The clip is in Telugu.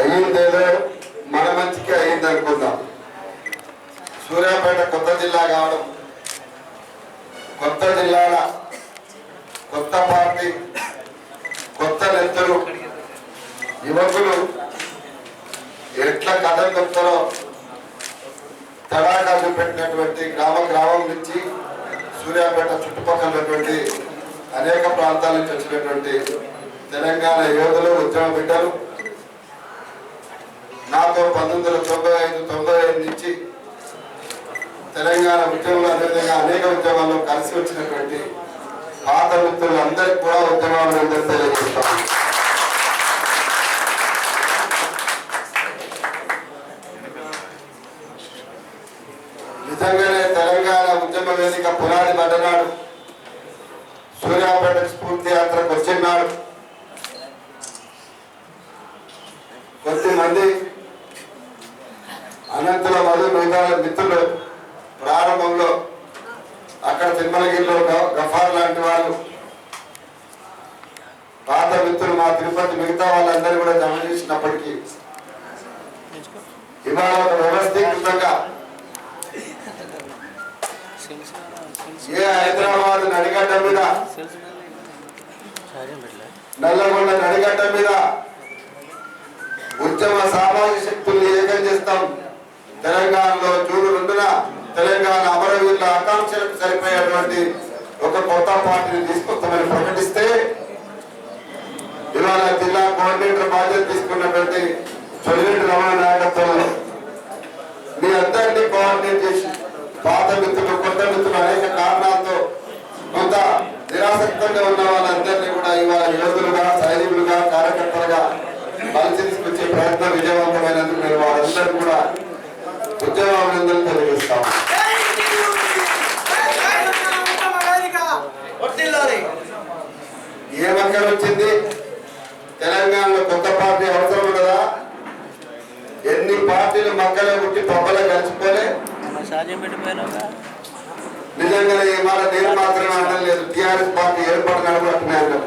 అయ్యిందేదో మన మంచికి అయ్యింది అనుకుందాం సూర్యాపేట కొత్త జిల్లా కావడం కొత్త జిల్లాల కొత్త పార్టీ కొత్త నెత్తలు యువకులు ఎట్లా కథ కొత్తలో తడాకాలు పెట్టినటువంటి గ్రామ గ్రామం నుంచి సూర్యాపేట చుట్టుపక్కలటువంటి అనేక ప్రాంతాల నుంచి వచ్చినటువంటి తెలంగాణ యోధులు ఉద్యమ బిడ్డలు నాతో పంతొమ్మిది వందల తొంభై ఐదు తొంభై ఐదు నుంచి తెలంగాణ ఉద్యమంలో అదేవిధంగా అనేక ఉద్యమాల్లో కలిసి వచ్చినటువంటి పాత మిత్రులందరికీ కూడా ఉద్యమాలు తెలియజేస్తాం నిజంగానే తెలంగాణ ఉద్యమ వేదిక పునాది మడనాడు సూర్యాపేట స్ఫూర్తి యాత్రకు వచ్చినాడు కొద్దిమంది అనంతుల మధు మిగతా మిత్రులు ప్రారంభంలో అక్కడ తిరుమలగిరిలో గఫార్ లాంటి వాళ్ళు పాత మిత్రులు మా తిరుపతి మిగతా వాళ్ళందరూ కూడా జమ చేసినప్పటికీ ఇవాళ ఒక వ్యవస్థీకృతంగా ఏ హైదరాబాద్ నడిగడ్డ మీద నల్లగొండ నడిగడ్డ మీద ఉద్యమ సామాజిక శక్తుల్ని ఏకం చేస్తాం. తెలంగాణలో జూన్ రెండున తెలంగాణ అమరవీరుల ఆకాంక్షలకు సరిపోయేటువంటి ఒక కొత్త పార్టీని తీసుకొస్తామని ప్రకటిస్తే ఇవాళ జిల్లా కోఆర్డినేటర్ బాధ్యత తీసుకున్నటువంటి చొల్లిరెడ్డి రమణ నాయకత్వంలో మీ అందరినీ కోఆర్డినేట్ చేసి పాత మిత్రులు కొత్త మిత్రులు అనేక కారణాలతో కొంత నిరాసక్తంగా ఉన్న వాళ్ళందరినీ కూడా ఇవాళ యోధులుగా సైనికులుగా కార్యకర్తలుగా కలిసి తీసుకొచ్చే ప్రయత్నం విజయవంతమైనందుకు మీరు వాళ్ళందరూ కూడా ఉద్యమాభినందనలు ఏ మక్కలు వచ్చింది? తెలంగాణలో కొత్త పార్టీ అవసరం కదా ఎన్ని పార్టీలు మక్కలే పుట్టి పబ్బలే కలిసిపోలే? నిజంగా ఈ నిజంగా నేను మాత్రమే అంటలేదు లేదు. టీఆర్ఎస్ పార్టీ ఏర్పాటు నడపడుతున్నాను